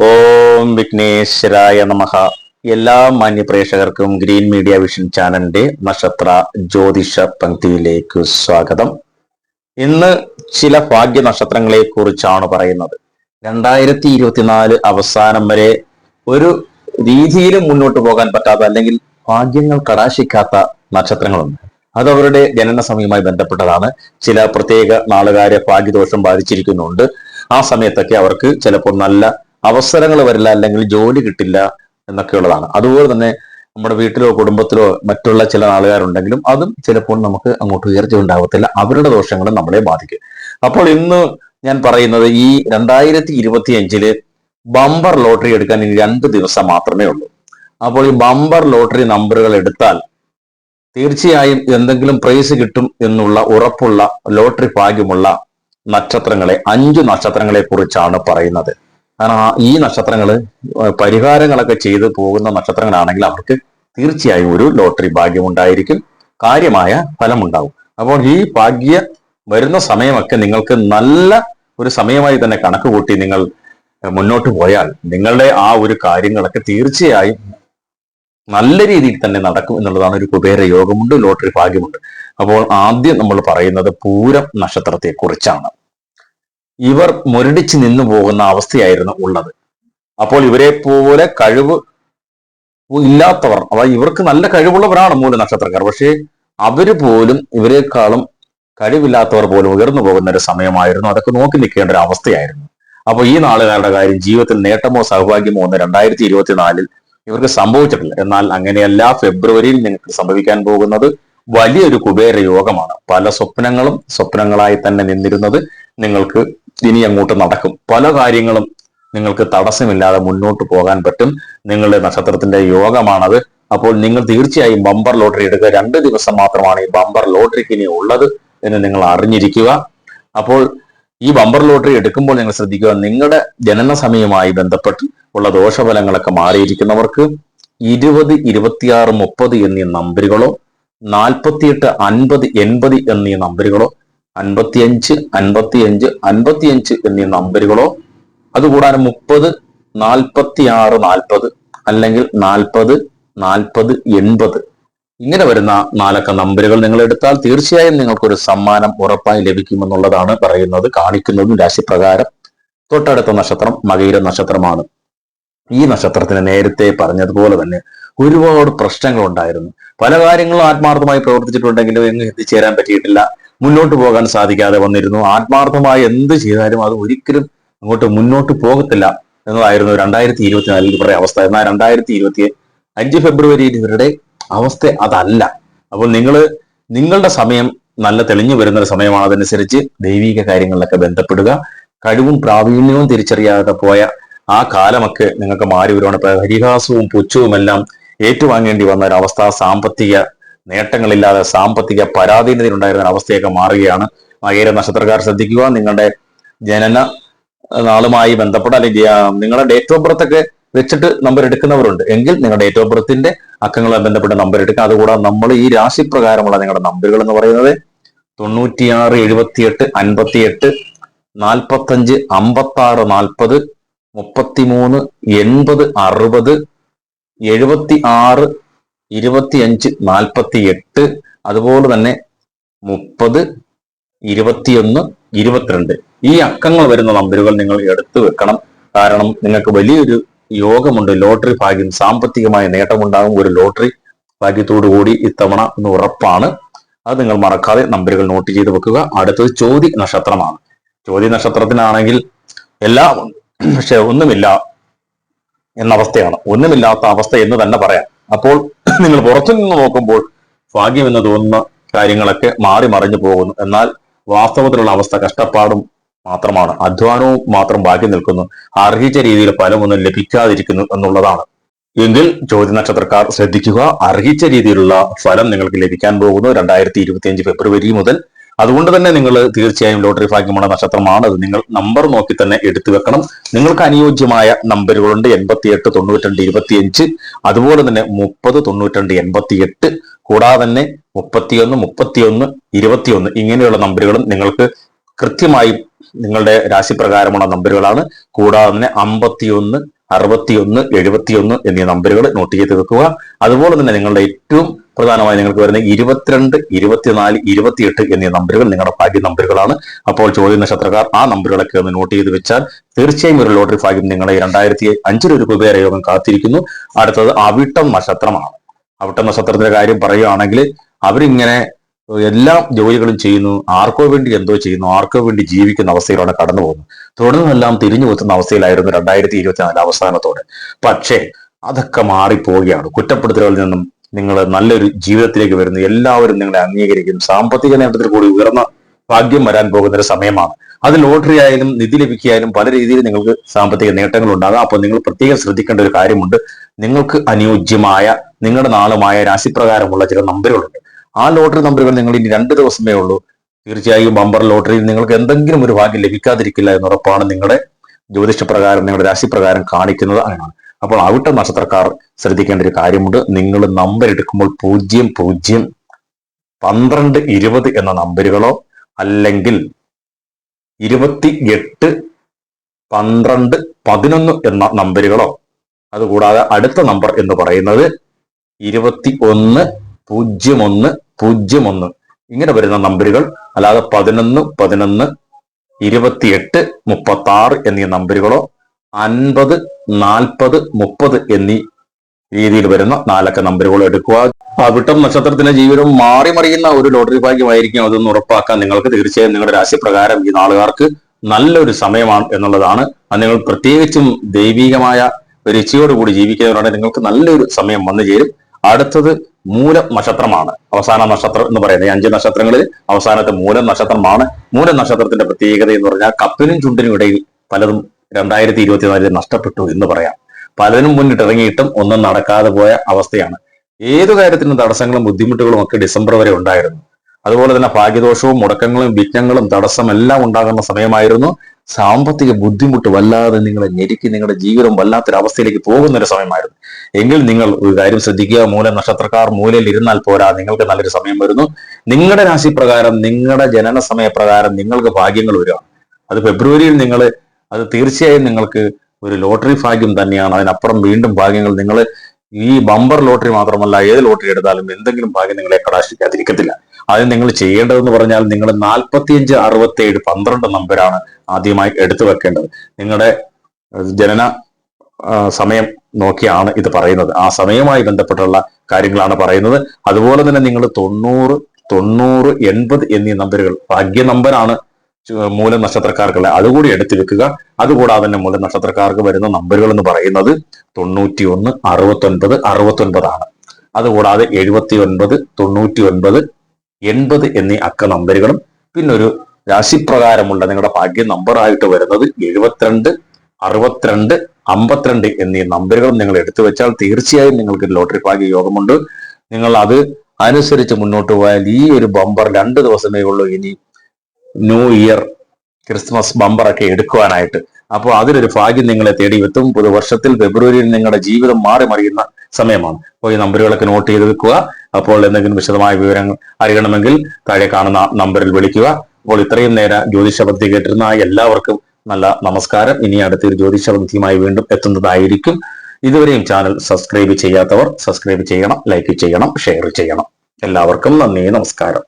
ഓം വിഘ്നേശ്വരായ നമഃ. എല്ലാ മാന്യ പ്രേക്ഷകർക്കും ഗ്രീൻ മീഡിയ വിഷൻ ചാനലിന്റെ നക്ഷത്ര ജ്യോതിഷ പങ്ക്തിയിലേക്ക് സ്വാഗതം. ഇന്ന് ചില ഭാഗ്യ നക്ഷത്രങ്ങളെ കുറിച്ചാണ് പറയുന്നത്. രണ്ടായിരത്തി ഇരുപത്തിനാല് അവസാനം വരെ ഒരു രീതിയിലും മുന്നോട്ട് പോകാൻ പറ്റാത്ത അല്ലെങ്കിൽ ഭാഗ്യങ്ങൾ കടാശിക്കാത്ത നക്ഷത്രങ്ങളുണ്ട്. അത് അവരുടെ ജനന സമയവുമായി ബന്ധപ്പെട്ടതാണ്. ചില പ്രത്യേക നാളുകാരെ ഭാഗ്യദോഷം ബാധിച്ചിരിക്കുന്നുണ്ട്. ആ സമയത്തൊക്കെ അവർക്ക് ചിലപ്പോൾ നല്ല അവസരങ്ങൾ വരില്ല അല്ലെങ്കിൽ ജോലി കിട്ടില്ല എന്നൊക്കെ ഉള്ളതാണ് അതുപോലെ തന്നെ നമ്മുടെ വീട്ടിലോ കുടുംബത്തിലോ മറ്റുള്ള ചില ആളുകാരുണ്ടെങ്കിലും അതും ചിലപ്പോൾ നമുക്ക് അങ്ങോട്ട് ഉയർച്ച ഉണ്ടാകത്തില്ല അവരുടെ ദോഷങ്ങളും നമ്മളെ ബാധിക്കും. അപ്പോൾ ഇന്ന് ഞാൻ പറയുന്നത് ഈ രണ്ടായിരത്തി ഇരുപത്തി അഞ്ചിൽ ബമ്പർ ലോട്ടറി എടുക്കാൻ ഇനി രണ്ട് ദിവസം മാത്രമേ ഉള്ളൂ. അപ്പോൾ ഈ ബമ്പർ ലോട്ടറി നമ്പറുകൾ എടുത്താൽ തീർച്ചയായും എന്തെങ്കിലും പ്രൈസ് കിട്ടും എന്നുള്ള ഉറപ്പുള്ള ലോട്ടറി ഭാഗ്യമുള്ള നക്ഷത്രങ്ങളെ അഞ്ചു നക്ഷത്രങ്ങളെ കുറിച്ചാണ് പറയുന്നത്. കാരണം ഈ നക്ഷത്രങ്ങൾ പരിഹാരങ്ങളൊക്കെ ചെയ്തു പോകുന്ന നക്ഷത്രങ്ങളാണെങ്കിൽ അവർക്ക് തീർച്ചയായും ഒരു ലോട്ടറി ഭാഗ്യം ഉണ്ടായിരിക്കും. കാര്യമായ ഫലമുണ്ടാവും. അപ്പോൾ ഈ ഭാഗ്യ വരുന്ന സമയമൊക്കെ നിങ്ങൾക്ക് നല്ല ഒരു സമയമായി തന്നെ കണക്ക് കൂട്ടി നിങ്ങൾ മുന്നോട്ട് പോയാൽ നിങ്ങളുടെ ആ ഒരു കാര്യങ്ങളൊക്കെ തീർച്ചയായും നല്ല രീതിയിൽ തന്നെ നടക്കും എന്നുള്ളതാണ് ഒരു കുബേര യോഗമുണ്ട് ലോട്ടറി ഭാഗ്യമുണ്ട്. അപ്പോൾ ആദ്യം നമ്മൾ പറയുന്നത് പൂരം നക്ഷത്രത്തെ കുറിച്ചാണ് ഇവർ മുരടിച്ച് നിന്നു പോകുന്ന അവസ്ഥയായിരുന്നു ഉള്ളത്. അപ്പോൾ ഇവരെ പോലെ കഴിവ് ഇല്ലാത്തവർ അതായത് ഇവർക്ക് നല്ല കഴിവുള്ളവരാണ് മൂല നക്ഷത്രക്കാർ. പക്ഷേ അവർ പോലും ഇവരെക്കാളും കഴിവില്ലാത്തവർ പോലും ഉയർന്നു പോകുന്ന ഒരു സമയമായിരുന്നു. അതൊക്കെ നോക്കി നിൽക്കേണ്ട ഒരു അവസ്ഥയായിരുന്നു. അപ്പോൾ ഈ നാളുകാരുടെ കാര്യം? ജീവിതത്തിൽ നേട്ടമോ സൗഭാഗ്യമോ ഒന്ന് രണ്ടായിരത്തി ഇരുപത്തിനാലിൽ ഇവർക്ക് സംഭവിച്ചിട്ടില്ല. എന്നാൽ അങ്ങനെയല്ല ഫെബ്രുവരിയിൽ നിങ്ങൾക്ക് സംഭവിക്കാൻ പോകുന്നത് വലിയൊരു കുബേര യോഗമാണ് പല സ്വപ്നങ്ങളും സ്വപ്നങ്ങളായി തന്നെ നിന്നിരുന്നത് നിങ്ങൾക്ക് ഇനി അങ്ങോട്ട് നടക്കും. പല കാര്യങ്ങളും നിങ്ങൾക്ക് തടസ്സമില്ലാതെ മുന്നോട്ട് പോകാൻ പറ്റും. നിങ്ങളുടെ നക്ഷത്രത്തിന്റെ യോഗമാണത്. അപ്പോൾ നിങ്ങൾ തീർച്ചയായും ബമ്പർ ലോട്ടറി എടുക്കുക. രണ്ട് ദിവസം മാത്രമാണ് ഈ ബമ്പർ ലോട്ടറിക്ക് ഇനി ഉള്ളത് എന്ന് നിങ്ങൾ അറിഞ്ഞിരിക്കുക. അപ്പോൾ ഈ ബമ്പർ ലോട്ടറി എടുക്കുമ്പോൾ നിങ്ങൾ ശ്രദ്ധിക്കുക നിങ്ങളുടെ ജനന സമയവുമായി ബന്ധപ്പെട്ട് ഉള്ള ദോഷഫലങ്ങളൊക്കെ മാറിയിരിക്കുന്നവർക്ക് ഇരുപത് ഇരുപത്തിയാറ് മുപ്പത് എന്നീ നമ്പറുകളോ നാൽപ്പത്തിയെട്ട് അൻപത് എൺപത് എന്നീ നമ്പറുകളോ അൻപത്തിയഞ്ച് അൻപത്തിയഞ്ച് അൻപത്തിയഞ്ച് എന്നീ നമ്പറുകളോ അതുകൂടാതെ മുപ്പത് നാൽപ്പത്തി ആറ് നാൽപ്പത് അല്ലെങ്കിൽ നാൽപ്പത് നാൽപ്പത് എൺപത്. ഇങ്ങനെ വരുന്ന നാലക്ക നമ്പറുകൾ നിങ്ങൾ എടുത്താൽ തീർച്ചയായും നിങ്ങൾക്കൊരു സമ്മാനം ഉറപ്പായി ലഭിക്കുമെന്നുള്ളതാണ് പറയുന്നത് കാണിക്കുന്നതും രാശിപ്രകാരം. തൊട്ടടുത്ത നക്ഷത്രം മകീര നക്ഷത്രമാണ്. ഈ നക്ഷത്രത്തിന് നേരത്തെ പറഞ്ഞതുപോലെ തന്നെ ഒരുപാട് പ്രശ്നങ്ങൾ ഉണ്ടായിരുന്നു പല കാര്യങ്ങളും ആത്മാർത്ഥമായി പ്രവർത്തിച്ചിട്ടുണ്ടെങ്കിലും എങ്ങും എത്തിച്ചേരാൻ പറ്റിയിട്ടില്ല. മുന്നോട്ട് പോകാൻ സാധിക്കാതെ വന്നിരുന്നു. ആത്മാർത്ഥമായി എന്ത് ചെയ്താലും അത് ഒരിക്കലും അങ്ങോട്ട് മുന്നോട്ട് പോകത്തില്ല എന്നതായിരുന്നു രണ്ടായിരത്തി ഇരുപത്തിനാലിൽ ഇവരുടെ അവസ്ഥ. എന്നാൽ രണ്ടായിരത്തി ഇരുപത്തി അഞ്ച് ഫെബ്രുവരിയിൽ ഇവരുടെ അവസ്ഥ അതല്ല. അപ്പോൾ നിങ്ങൾ നിങ്ങളുടെ സമയം നല്ല തെളിഞ്ഞു വരുന്ന ഒരു സമയമാണ്. അതനുസരിച്ച് ദൈവിക കാര്യങ്ങളിലൊക്കെ ബന്ധപ്പെടുക. കഴിവും പ്രാവീണ്യവും തിരിച്ചറിയാതെ പോയ ആ കാലമൊക്കെ നിങ്ങൾക്ക് മാറി വരുവാണ്. പരിഹാസവും പുച്ഛവും എല്ലാം ഏറ്റുവാങ്ങേണ്ടി വന്ന ഒരു അവസ്ഥ. സാമ്പത്തിക നേട്ടങ്ങളില്ലാതെ സാമ്പത്തിക പരാധീനതയിലുണ്ടായിരുന്ന അവസ്ഥയൊക്കെ മാറുകയാണ്. മകേര നക്ഷത്രക്കാർ ശ്രദ്ധിക്കുക. നിങ്ങളുടെ ജനന നാളുമായി ബന്ധപ്പെട്ട അല്ലെങ്കിൽ നിങ്ങളുടെ ഡേറ്റ് ഓഫ് ബർത്ത് ഒക്കെ വെച്ചിട്ട് നമ്പർ എടുക്കുന്നവരുണ്ട്. എങ്കിൽ നിങ്ങളുടെ ഡേറ്റ് ഓഫ് ബർത്തിന്റെ അക്കങ്ങളുമായി ബന്ധപ്പെട്ട നമ്പർ എടുക്കുക. അതുകൂടാതെ നമ്മൾ ഈ രാശി പ്രകാരമുള്ള നിങ്ങളുടെ നമ്പറുകൾ എന്ന് പറയുന്നത് തൊണ്ണൂറ്റിയാറ് എഴുപത്തിയെട്ട് അൻപത്തിയെട്ട് നാൽപ്പത്തഞ്ച് അമ്പത്തി ആറ് നാൽപ്പത് മുപ്പത്തിമൂന്ന് എൺപത് അറുപത് എഴുപത്തി ആറ് ഇരുപത്തിയഞ്ച് നാൽപ്പത്തി എട്ട് അതുപോലെ തന്നെ മുപ്പത് ഇരുപത്തിയൊന്ന് ഇരുപത്തിരണ്ട്. ഈ അക്കങ്ങൾ വരുന്ന നമ്പറുകൾ നിങ്ങൾ എടുത്തു വെക്കണം. കാരണം നിങ്ങൾക്ക് വലിയൊരു യോഗമുണ്ട്. ലോട്ടറി ഭാഗ്യം സാമ്പത്തികമായ നേട്ടമുണ്ടാകും ഒരു ലോട്ടറി ഭാഗ്യത്തോടു കൂടി ഇത്തവണ എന്ന് ഉറപ്പാണ്. അത് നിങ്ങൾ മറക്കാതെ നമ്പറുകൾ നോട്ട് ചെയ്ത് വെക്കുക. അടുത്തത് ചോതി നക്ഷത്രമാണ്. ചോതി നക്ഷത്രത്തിനാണെങ്കിൽ എല്ലാം പക്ഷെ ഒന്നുമില്ല എന്ന അവസ്ഥയാണ് ഒന്നുമില്ലാത്ത അവസ്ഥ എന്ന് തന്നെ പറയാം. അപ്പോൾ നിങ്ങൾ പുറത്തു നിന്ന് നോക്കുമ്പോൾ ഭാഗ്യം എന്ന് തോന്നുന്ന കാര്യങ്ങളൊക്കെ മാറി മറിഞ്ഞു പോകുന്നു. എന്നാൽ വാസ്തവത്തിലുള്ള അവസ്ഥ കഷ്ടപ്പാടും മാത്രമാണ്. അധ്വാനവും മാത്രം ബാക്കി നിൽക്കുന്നു. അർഹിച്ച രീതിയിൽ ഫലമൊന്നും ലഭിക്കാതിരിക്കുന്നു എന്നുള്ളതാണ്. എങ്കിൽ ചോദ്യ നക്ഷത്രക്കാർ ശ്രദ്ധിക്കുക. അർഹിച്ച രീതിയിലുള്ള ഫലം നിങ്ങൾക്ക് ലഭിക്കാൻ പോകുന്നു. രണ്ടായിരത്തി ഇരുപത്തിയഞ്ച് ഫെബ്രുവരി മുതൽ അതുകൊണ്ട് തന്നെ നിങ്ങൾ തീർച്ചയായും ലോട്ടറി ഭാഗ്യമുള്ള നക്ഷത്രമാണ്. അത് നിങ്ങൾ നമ്പർ നോക്കി തന്നെ എടുത്തു വെക്കണം. നിങ്ങൾക്ക് അനുയോജ്യമായ നമ്പറുകളുണ്ട് എൺപത്തി എട്ട് തൊണ്ണൂറ്റിരണ്ട് ഇരുപത്തിയഞ്ച്. അതുപോലെ തന്നെ മുപ്പത് തൊണ്ണൂറ്റിരണ്ട് എൺപത്തിയെട്ട്. കൂടാതെ തന്നെ മുപ്പത്തിയൊന്ന് മുപ്പത്തിയൊന്ന് ഇരുപത്തിയൊന്ന് ഇങ്ങനെയുള്ള നമ്പറുകളും നിങ്ങൾക്ക് കൃത്യമായി നിങ്ങളുടെ രാശിപ്രകാരമുള്ള നമ്പറുകളാണ് കൂടാതെ തന്നെ അമ്പത്തിയൊന്ന് അറുപത്തിയൊന്ന് എഴുപത്തിയൊന്ന് എന്നീ നമ്പറുകൾ നോട്ട് ചെയ്ത് വെക്കുക. അതുപോലെ തന്നെ നിങ്ങളുടെ ഏറ്റവും പ്രധാനമായി നിങ്ങൾക്ക് വരുന്ന ഇരുപത്തിരണ്ട് ഇരുപത്തിനാല് ഇരുപത്തിയെട്ട് എന്നീ നമ്പറുകൾ നിങ്ങളുടെ ഭാഗ്യ നമ്പറുകളാണ് അപ്പോൾ ചോദ്യ നക്ഷത്രക്കാർ ആ നമ്പറുകളൊക്കെ ഒന്ന് നോട്ട് ചെയ്ത് വെച്ചാൽ തീർച്ചയായും ഒരു ലോട്ടറി ഭാഗ്യം നിങ്ങളെ രണ്ടായിരത്തി അഞ്ചിൽ ഒരു യോഗം കാത്തിരിക്കുന്നു. അടുത്തത് അവിട്ടം നക്ഷത്രമാണ്. അവിട്ടം നക്ഷത്രത്തിന്റെ കാര്യം പറയുകയാണെങ്കിൽ അവരിങ്ങനെ എല്ലാ ജോലികളും ചെയ്യുന്നു. ആർക്കോ വേണ്ടി എന്തോ ചെയ്യുന്നു. ആർക്കോ വേണ്ടി ജീവിക്കുന്ന അവസ്ഥയിലാണ് കടന്നു പോകുന്നത് തുടർന്നെല്ലാം തിരിഞ്ഞു കുത്തുന്ന അവസ്ഥയിലായിരുന്നു രണ്ടായിരത്തി ഇരുപത്തിനാല് അവസാനത്തോടെ. പക്ഷേ അതൊക്കെ മാറിപ്പോവുകയാണ്. കുറ്റപ്പെടുത്തലുകളിൽ നിന്നും നിങ്ങൾ നല്ലൊരു ജീവിതത്തിലേക്ക് വരുന്നു. എല്ലാവരും നിങ്ങളെ അംഗീകരിക്കും സാമ്പത്തിക നേട്ടത്തിൽ കൂടി ഉയർന്ന ഭാഗ്യം വരാൻ പോകുന്ന ഒരു സമയമാണ്. അത് ലോട്ടറി ആയാലും നിധി ലഭിക്കുകയായാലും പല രീതിയിൽ നിങ്ങൾക്ക് സാമ്പത്തിക നേട്ടങ്ങൾ ഉണ്ടാകാം അപ്പോൾ നിങ്ങൾ പ്രത്യേകം ശ്രദ്ധിക്കേണ്ട ഒരു കാര്യമുണ്ട്. നിങ്ങൾക്ക് അനുയോജ്യമായ നിങ്ങളുടെ നാളുമായ രാശിപ്രകാരമുള്ള ചില നമ്പറുകളുണ്ട് ആ ലോട്ടറി നമ്പറുകൾ നിങ്ങൾ ഇനി രണ്ട് ദിവസമേ ഉള്ളൂ. തീർച്ചയായും ബമ്പർ ലോട്ടറിയിൽ നിങ്ങൾക്ക് എന്തെങ്കിലും ഒരു ഭാഗ്യം ലഭിക്കാതിരിക്കില്ല എന്നുറപ്പാണ് നിങ്ങളുടെ ജ്യോതിഷപ്രകാരം നിങ്ങളുടെ രാശിപ്രകാരം കാണിക്കുന്നത് അങ്ങനെയാണ് അപ്പോൾ അവിട്ട നക്ഷത്രക്കാർ ശ്രദ്ധിക്കേണ്ട ഒരു കാര്യമുണ്ട്. നിങ്ങൾ നമ്പർ എടുക്കുമ്പോൾ പൂജ്യം പൂജ്യം പന്ത്രണ്ട് ഇരുപത് എന്ന നമ്പറുകളോ അല്ലെങ്കിൽ ഇരുപത്തി എട്ട് പന്ത്രണ്ട് പതിനൊന്ന് എന്ന നമ്പറുകളോ അതുകൂടാതെ അടുത്ത നമ്പർ എന്ന് പറയുന്നത് ഇരുപത്തി ഒന്ന് പൂജ്യം ഒന്ന് പൂജ്യം ഒന്ന് ഇങ്ങനെ വരുന്ന നമ്പറുകൾ അല്ലാതെ പതിനൊന്ന് പതിനൊന്ന് ഇരുപത്തിയെട്ട് മുപ്പത്തി ആറ് എന്നീ നമ്പറുകളോ അൻപത് നാൽപ്പത് മുപ്പത് എന്നീ രീതിയിൽ വരുന്ന നാലക്ക നമ്പറുകൾ എടുക്കുക. അവിട്ടം നക്ഷത്രത്തിന്റെ ജീവിതം മാറി മറിയുന്ന ഒരു ലോട്ടറി ഭാഗ്യമായിരിക്കും അതെന്ന് ഉറപ്പാക്കാൻ നിങ്ങൾക്ക് തീർച്ചയായും നിങ്ങളുടെ രാശിപ്രകാരം ഈ നാളുകാർക്ക് നല്ലൊരു സമയമാണ് എന്നുള്ളതാണ്. അത് നിങ്ങൾ പ്രത്യേകിച്ചും ദൈവികമായ ഇച്ഛയോടുകൂടി ജീവിക്കുന്നവരാണെങ്കിൽ നിങ്ങൾക്ക് നല്ലൊരു സമയം വന്നു ചേരും. അടുത്തത് മൂലം നക്ഷത്രമാണ്. അവസാന നക്ഷത്രം എന്ന് പറയുന്നത് അഞ്ച് നക്ഷത്രങ്ങളിൽ അവസാനത്തെ മൂലം നക്ഷത്രമാണ്. മൂലം നക്ഷത്രത്തിന്റെ പ്രത്യേകത എന്ന് പറഞ്ഞാൽ കപ്പിനും ചുണ്ടിനും ഇടയിൽ പലതും രണ്ടായിരത്തി ഇരുപത്തിനാലിൽ നഷ്ടപ്പെട്ടു എന്ന് പറയാം. പലരും മുന്നിട്ടിറങ്ങിയിട്ടും ഒന്നും നടക്കാതെ പോയ അവസ്ഥയാണ്. ഏതു കാര്യത്തിനും തടസ്സങ്ങളും ബുദ്ധിമുട്ടുകളും ഒക്കെ ഡിസംബർ വരെ ഉണ്ടായിരുന്നു. അതുപോലെ തന്നെ ഭാഗ്യദോഷവും മുടക്കങ്ങളും വിഘ്നങ്ങളും തടസ്സം എല്ലാം ഉണ്ടാകുന്ന സമയമായിരുന്നു. സാമ്പത്തിക ബുദ്ധിമുട്ട് വല്ലാതെ നിങ്ങളെ ഞെരുക്കി നിങ്ങളുടെ ജീവിതം വല്ലാത്തൊരവസ്ഥയിലേക്ക് പോകുന്ന ഒരു സമയമായിരുന്നു. എങ്കിൽ നിങ്ങൾ ഒരു കാര്യം ശ്രദ്ധിക്കുക മൂല നക്ഷത്രക്കാർ മൂലയിൽ ഇരുന്നാൽ പോരാ നിങ്ങൾക്ക് നല്ലൊരു സമയം വരുന്നു. നിങ്ങളുടെ രാശി പ്രകാരം നിങ്ങളുടെ ജനന സമയപ്രകാരം നിങ്ങൾക്ക് ഭാഗ്യങ്ങൾ വരിക. അത് ഫെബ്രുവരിയിൽ നിങ്ങൾ അത് തീർച്ചയായും നിങ്ങൾക്ക് ഒരു ലോട്ടറി ഭാഗ്യം തന്നെയാണ്. അതിനപ്പുറം വീണ്ടും ഭാഗ്യങ്ങൾ നിങ്ങൾ ഈ ബമ്പർ ലോട്ടറി മാത്രമല്ല ഏത് ലോട്ടറി എടുത്താലും എന്തെങ്കിലും ഭാഗ്യം നിങ്ങളെ കടാശിക്കാതിരിക്കത്തില്ല. ആദ്യം നിങ്ങൾ ചെയ്യേണ്ടതെന്ന് പറഞ്ഞാൽ നിങ്ങൾ നാൽപ്പത്തിയഞ്ച് അറുപത്തി ഏഴ് പന്ത്രണ്ട് നമ്പരാണ് ആദ്യമായി എടുത്തു വെക്കേണ്ടത്. നിങ്ങളുടെ ജനന സമയം നോക്കിയാണ് ഇത് പറയുന്നത്. ആ സമയവുമായി ബന്ധപ്പെട്ടുള്ള കാര്യങ്ങളാണ് പറയുന്നത്. അതുപോലെ തന്നെ നിങ്ങൾ തൊണ്ണൂറ് തൊണ്ണൂറ് എൺപത് എന്നീ നമ്പറുകൾ ഭാഗ്യ നമ്പറാണ് മൂല നക്ഷത്രക്കാർക്കുള്ള അതുകൂടി എടുത്തു വെക്കുക. അതുകൂടാതെ തന്നെ മൂല നക്ഷത്രക്കാർക്ക് വരുന്ന നമ്പറുകൾ എന്ന് പറയുന്നത് തൊണ്ണൂറ്റി ഒന്ന് അറുപത്തി ഒൻപത് അറുപത്തി ഒൻപതാണ് അതുകൂടാതെ എഴുപത്തി ഒൻപത് തൊണ്ണൂറ്റി ഒൻപത് എൺപത് എന്നീ അക്ക നമ്പറുകളും പിന്നെ ഒരു രാശിപ്രകാരമുള്ള നിങ്ങളുടെ ഭാഗ്യ നമ്പറായിട്ട് വരുന്നത് എഴുപത്തിരണ്ട് അറുപത്തിരണ്ട് അമ്പത്തിരണ്ട് എന്നീ നമ്പറുകളും നിങ്ങൾ എടുത്തു വെച്ചാൽ തീർച്ചയായും നിങ്ങൾക്ക് ലോട്ടറി ഭാഗ്യ യോഗമുണ്ട്. നിങ്ങൾ അത് അനുസരിച്ച് മുന്നോട്ട് പോയാൽ ഈ ഒരു ബമ്പർ രണ്ട് ദിവസമേ ഉള്ളൂ ഇനി ന്യൂ ഇയർ ക്രിസ്മസ് ബമ്പറൊക്കെ എടുക്കുവാനായിട്ട്. അപ്പോൾ അതിലൊരു ഭാഗ്യം നിങ്ങളെ തേടി എത്തും പുതുവർഷത്തിൽ ഫെബ്രുവരിയിൽ നിങ്ങളുടെ ജീവിതം മാറി മറിയുന്ന സമയമാണ്. അപ്പോൾ ഈ നമ്പറുകളൊക്കെ നോട്ട് ചെയ്ത് വെക്കുക. അപ്പോൾ എന്തെങ്കിലും വിശദമായ വിവരങ്ങൾ അറിയണമെങ്കിൽ താഴെ കാണുന്ന നമ്പറിൽ വിളിക്കുക. അപ്പോൾ ഇത്രയും നേരം ജ്യോതിഷപദ്ധതി കേട്ടിരുന്ന എല്ലാവർക്കും നല്ല നമസ്കാരം. ഇനി അടുത്തൊരു ജ്യോതിഷപദ്ധതിയുമായി വീണ്ടും എത്തുന്നതായിരിക്കും. ഇതുവരെയും ചാനൽ സബ്സ്ക്രൈബ് ചെയ്യാത്തവർ സബ്സ്ക്രൈബ് ചെയ്യണം ലൈക്ക് ചെയ്യണം ഷെയർ ചെയ്യണം. എല്ലാവർക്കും നന്ദി നമസ്കാരം.